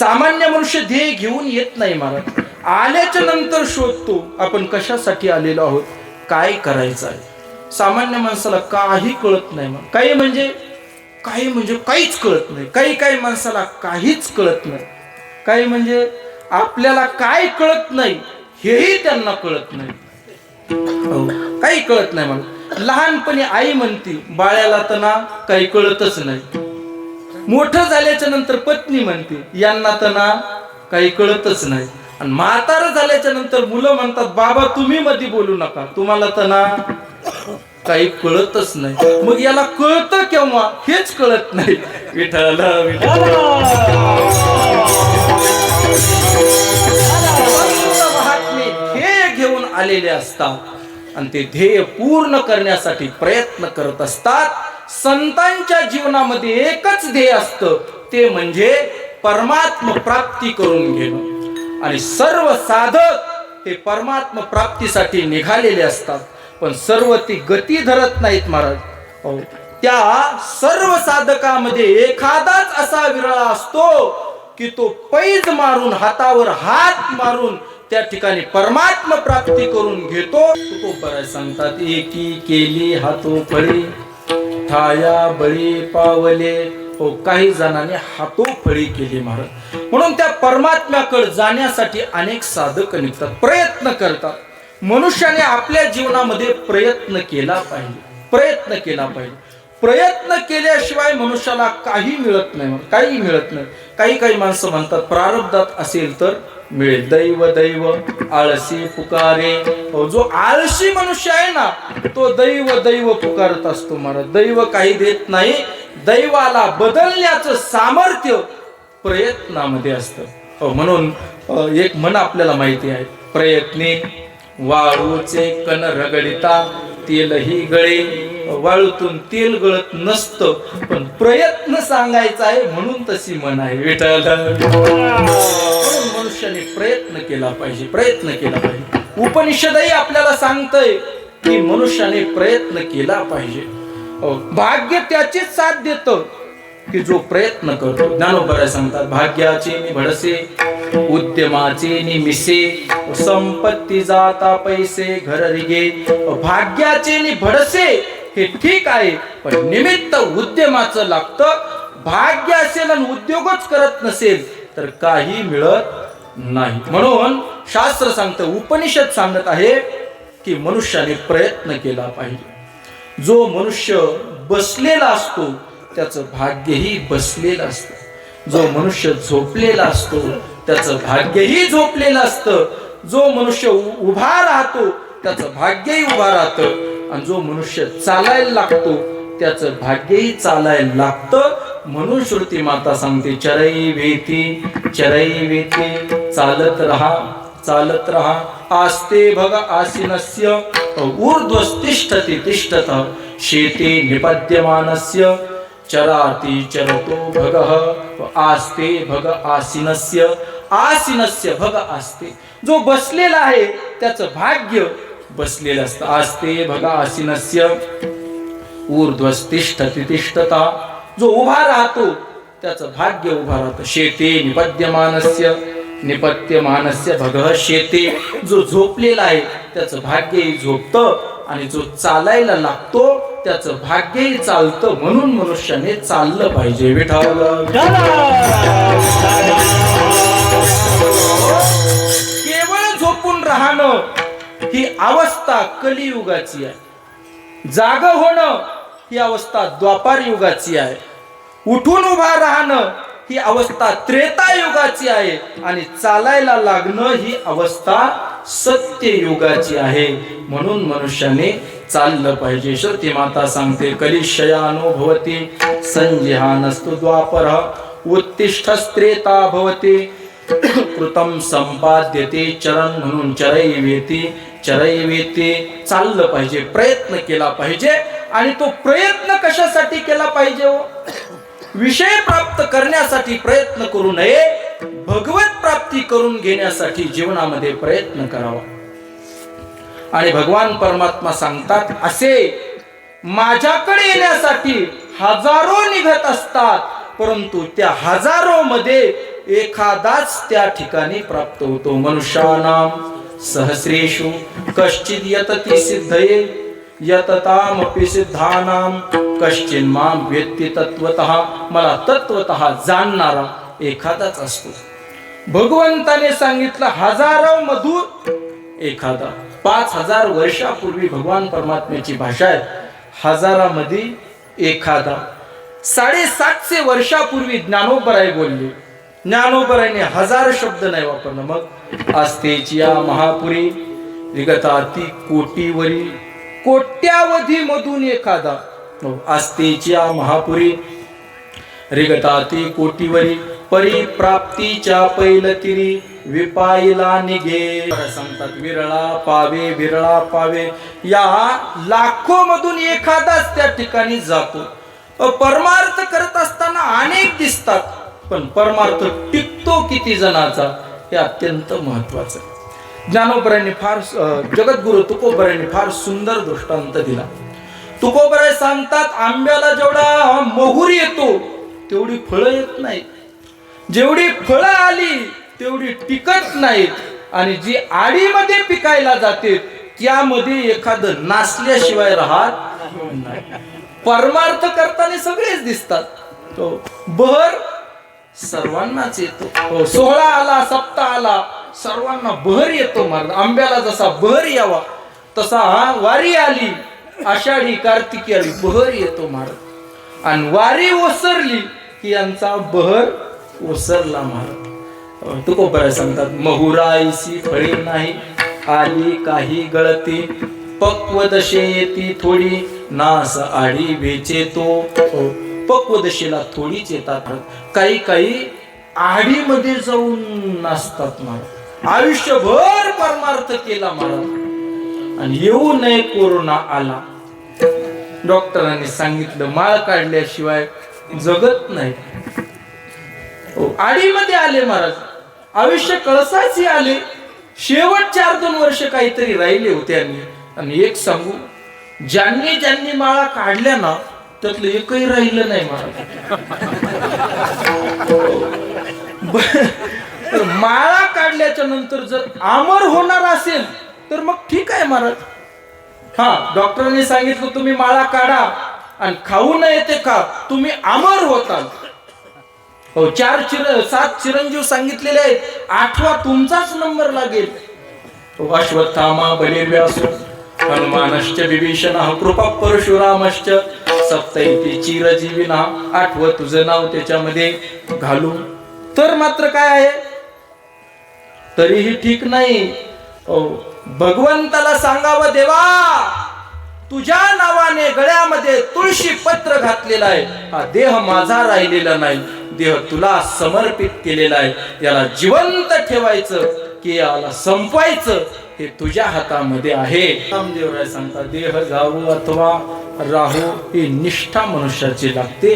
सामान्य मनुष्य ध्येय घेऊन येत नाही महाराज आल्याच्यानंतर शोधतो आपण कशासाठी आलेलो आहोत? काय करायचं आहे? सामान्य माणसाला काही कळत नाही मग काही म्हणजे? काही म्हणजे काहीच कळत नाही. काही काही माणसाला काहीच कळत नाही. काही म्हणजे आपल्याला काय कळत नाही हेही त्यांना कळत नाही. हो, काही कळत नाही मला लहानपणी आई म्हणती बाळ्याला तर ना काही कळतच नाही. मोठं झाल्याच्यानंतर पत्नी म्हणते यांना तर ना काही कळतच नाही. आणि म्हातारा झाल्याच्यानंतर मुलं म्हणतात बाबा तुम्ही मध्ये बोलू नका. तुम्हाला तर ना काही कळतच नाही. मग याला कळतं केव्हा? हेच कळत नाही. विठ्ठल विठ्ठल. महात्मे ध्येय घेऊन आलेले असतात. आणि ते ध्येय पूर्ण करण्यासाठी प्रयत्न करत असतात. संतांच्या जीवनामध्ये एकच ध्येय असतं. ते म्हणजे परमात्म प्राप्ती करून घेणं. आणि सर्व साधक हे परमात्म प्राप्तीसाठी निघालेले असतात. पण सर्व ती गती धरत नाहीत महाराज. हो. त्या सर्व साधकामध्ये एखादाच असा विरळा असतो की तो पैज मारून हातावर हात मारून त्या ठिकाणी परमात्म प्राप्ती करून घेतो. तो बरं सांगतात एकी केली हातो फळी ठाया बळी पावले. हो काही जणांनी हातोफळी केली महाराज म्हणून त्या परमात्म्याकडे जाण्यासाठी अनेक साधक निघतात प्रयत्न करतात. मनुष्याने आपल्या जीवनामध्ये प्रयत्न केला पाहिजे प्रयत्न केला पाहिजे. प्रयत्न केल्याशिवाय मनुष्याला काही मिळत नाही काही मिळत नाही. काही काही माणसं म्हणतात प्रारब्धात असेल तर मिळेल दैव दैव आळशी पुकारे. हो, जो आळशी मनुष्य आहे ना तो दैव दैव पुकारत असतो महाराज दैव काही देत नाही दैवाला बदलण्याचं सामर्थ्य प्रयत्नामध्ये असतं. म्हणून एक म्हण आपल्याला माहिती आहे. प्रयत्ने वाळूचे कण रगडिता तेलही गळे. वाळूतून तेल गळत नसतं पण प्रयत्न सांगायचा आहे म्हणून तशी म्हण आहे विठ्ठल. मनुष्याने प्रयत्न केला पाहिजे प्रयत्न केला पाहिजे. उपनिषदही आपल्याला सांगतय की मनुष्याने प्रयत्न केला पाहिजे. भाग्य त्याचीच साथ देत की जो प्रयत्न करतो. ज्ञानोबराय सांगतात भाग्याचे नि भडसे उद्यमाचे नि मिसे संपत्ती जाता पैसे घर रिगे. भाग्याचे नि भडसे हे ठीक आहे पण निमित्त उद्यमाचं लागतं. भाग्य असेल आणि उद्योगच करत नसेल तर काही मिळत नाही. म्हणून शास्त्र सांगतं उपनिषद सांगत आहे की मनुष्याने प्रयत्न केला पाहिजे. जो मनुष्य बसलेला असतो त्याचं भाग्यही बसलेलं असतं. जो मनुष्य झोपलेला असतो त्याचं भाग्यही झोपलेलं असतं. जो मनुष्य उभा राहतो त्याचं भाग्यही उभा राहतं. आणि जो मनुष्य चालायला लागतो त्याचं भाग्यही चालायला लागतं. म्हणून श्रुती माता सांगते चरई वेती चरई वेती चालत राहा चालत राहा. आस्ते भग आसीनस्य ऊर्ध्वस्तिष्ठति तिष्ठत. शेती निपद्यमानस्य चराति चरतो भग. आस्ते भग आसीनस्य आसीनस्य भग आस्ते. जो बसलेला आहे त्याचं भाग्य बसलेलं असतं. आस्ते भगा आसीनस्य ऊर्ध्वस्तिष्ठ तिष्ठता जो उभा राहतो त्याचं भाग्य उभा राहतं. शेते निपद्यमानस्य निपत्यमानस्य भग शेते. जो झोपलेला आहे त्याचं भाग्यही झोपतं आणि जो चालायला लागतो त्याचं भाग्यही चालतं. म्हणून मनुष्याने चाललं पाहिजे विठावलं. केवळ झोपून राहणं. ही अवस्था कलियुगाची आहे. जाग होणं ही अवस्था द्वापार युगाची आहे. उठून उभा राहणं ही अवस्था त्रेता युगाची आहे आणि चालायला लागणं ही अवस्था सत्य युगाची आहे. म्हणून मनुष्याने चाललं पाहिजे. श्रुती माता सांगते कलिशयानुभवती संजिहानस्तु द्वापर उत्तिष्ठस्त्रेता भवते कृतम संपाद्यते चरण म्हणून चरैवेती चरैवेती चाललं पाहिजे प्रयत्न केला पाहिजे आणि तो प्रयत्न कशासाठी केला पाहिजे हो? विषय प्राप्त करण्यासाठी प्रयत्न करू नये भगवत प्राप्ती करून घेण्यासाठी जीवनामध्ये प्रयत्न करावा आणि भगवान परमात्मा सांगतात असे माझ्याकडे येण्यासाठी हजारो निघत असतात परंतु त्या हजारो मध्ये एखादाच त्या ठिकाणी प्राप्त होतो मनुष्यानाम सहस्रेषु कश्चिद् यतति सिद्धये यततामपि सिद्धानां कश्चिन् मां व्यक्ति तत्वतः मला तत्वतः जाणणारा एखादाच असतो. भगवंताने सांगितलं हजारो मधुर एखादा पाच हजार वर्षापूर्वी भगवान परमात्म्याची भाषा आहे हजारामध्ये एखादा साडेसातशे वर्षापूर्वी ज्ञानोबराय बोलले ज्ञानोबरायने हजार शब्द नाही वापरलं मग आस्तेची या महापुरी विगताती कोटीवरी कोट्यावधी मधून एखादा हो, आस्तेची या महापुरी रिगताती कोटीवरी परिप्राप्तीच्या पैलतिरी विपाईला निघे. सांगतात विरळा पावे विरळा पावे. या लाखो मधून एखादाच त्या ठिकाणी जातो. परमार्थ करत असताना अनेक दिसतात. पण परमार्थ टिकतो किती जणाचा हे अत्यंत महत्वाचं ज्ञानोबरांनी फार जगद्गुरु तुकोबरांनी फार सुंदर दृष्टांत दिला. तुकोबराय सांगतात आंब्याला जेवढा मोहूर येतो तेवढी फळं येत नाही जेवढी फळं आली तेवढी टिकत नाहीत. आणि जी आडीमध्ये पिकायला जाते त्यामध्ये एखादं नासल्याशिवाय राहत नाही. परमार्थ करताना सगळेच दिसतात. तो बहर सर्वांनाच येतो. हो सोहळा आला सप्ताह आला सर्वांना बहर येतो महाराज आंब्याला जसा बहर यावा तसा हा वारी आली आषाढी कार्तिकी आली बहर येतो महाराज आणि वारी ओसरली की यांचा बहर ओसरला महाराज तुकोबराय सांगतात महुराईसी फळे नाही आली काही गळती. पक्व दशे येती थोडी नास आडी वेचे तो परिपक्व दशेला थोडीच येतात. काही काही आडीमध्ये जाऊन नाचतात मला आयुष्यभर परमार्थ केला मला आणि येऊ नये कोरोना आला. डॉक्टरांनी सांगितलं माळ काढल्याशिवाय जगत नाही. हो, आडीमध्ये आले महाराज. आयुष्य कळसाची आले. शेवट चार दोन वर्ष काहीतरी राहिले होते आणि एक सांगू ज्यांनी ज्यांनी माळा काढल्या ना त्यातलं एकही राहिलं नाही महाराज माळा काढल्याच्या नंतर जर आमर होणार असेल तर मग ठीक आहे महाराज. हा डॉक्टरांनी सांगितलं तुम्ही माळा काढा आणि खाऊ नये ते खा. तुम्ही अमर होताल. हो चार चिर सात चिरंजीव सांगितलेले आहेत. आठवा तुमचाच नंबर लागेल. अश्वत्थामा बलिर्व्यास हनुमानश्च विभीषण कृपा परशुरामश्च सप्तैती चिरजीविना आठव तुझं नाव त्याच्यामध्ये घालू तर मात्र काय आहे? तरीही ठीक नाही. भगवंताला सांगावं देवा तुझ्या नावाने गळ्यामध्ये तुळशी पत्र घातलेला आहे. हा देह माझा राहिलेला नाही. देह तुला समर्पित केलेला आहे. याला जिवंत ठेवायचं की याला संपवायचं. हे तुझ्या हातामध्ये आहे. रामदेवराय सांगता देह जाऊ अथवा राहू ही निष्ठा मनुष्याची लागते.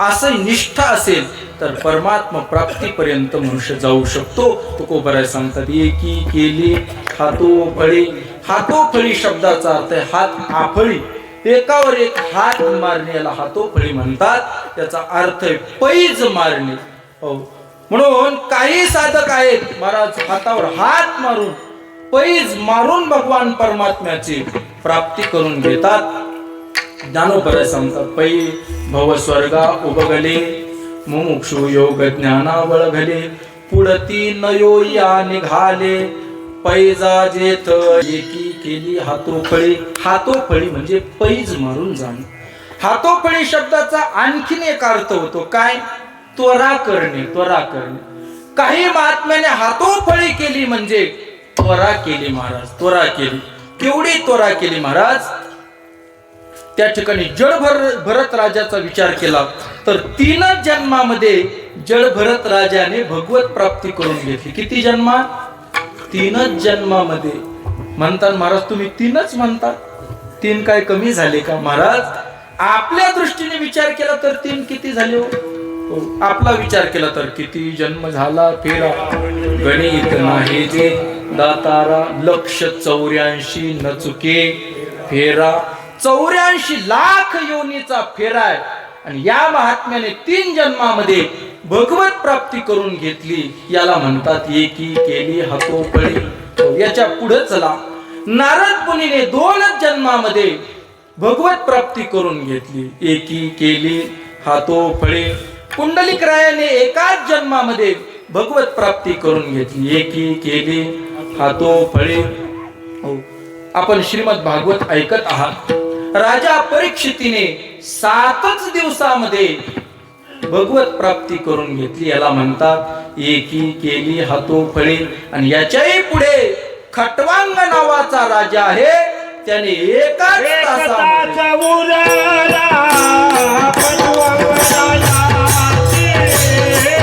असं निष्ठा असेल तर परमात्मा प्राप्तीपर्यंत मनुष्य जाऊ शकतो. तुकोबराय सांगतात एकी केली हातो फळी हातो फळी शब्दाचा अर्थ आहे हात आफळी. एकावर एक हात मारणे याला हातो फळी म्हणतात. त्याचा अर्थ आहे पैज मारणे. म्हणून काही साधक आहेत महाराज हातावर हात मारून पैज मारून भगवान परमात्म्याची प्राप्ती करून घेतात. ज्ञानोपर सांगतात पै भव स्वर्गा उभगले मुमुक्षु योग ज्ञाना वळघले पुढती नयो या निघाले पैजा जेथ एकी केली हातोफळी हातोफळी म्हणजे पैज मारून जाणे. हातोफळी शब्दाचा आणखीन एक अर्थ होतो काय? त्वरा करणे त्वरा करणे. काही महात्म्याने हातोफळी केली म्हणजे त्वरा केली महाराज त्वरा केली. केवढी त्वरा केली महाराज? त्या ठिकाणी जळभर भरत राजाचा विचार केला. तर तीनच जन्मामध्ये जळभरत राजाने भगवत प्राप्ती करून घेतली. किती जन्मात तीनच जन्मामध्ये. म्हणतात महाराज तुम्ही तीनच म्हणता. तीन काय कमी झाले का महाराज? आपल्या दृष्टीने विचार केला तर तीन किती झाले हो? आपला विचार केला तर किती जन्म झाला फेरा? गणित नाही जे. दातारा लक्ष चौऱ्याऐंशी न चुके फेरा? चौऱ्याऐंशी लाख योनीचा फेरा आहे. आणि या महात्म्याने तीन जन्मामध्ये भगवत प्राप्ती करून घेतली. याला म्हणतात एकी केली हातोपळी हो, याच्यापुढे चला. नारद मुनीने दोनच जन्मामध्ये भगवत प्राप्ती करून घेतली. एकी केली हातोफळे कुंडलिक रायाने एकाच जन्मामध्ये भगवत प्राप्ती करून घेतली. एकी केली हातोफळे हो. आपण श्रीमद भागवत ऐकत आहात. राजा परीक्षितीने सातच दिवसामध्ये भगवत प्राप्ती करून घेतली. याला म्हणतात एकी केली हातोफळे आणि याच्याही पुढे खटवांग नावाचा राजा आहे. त्याने एकाच तासामध्ये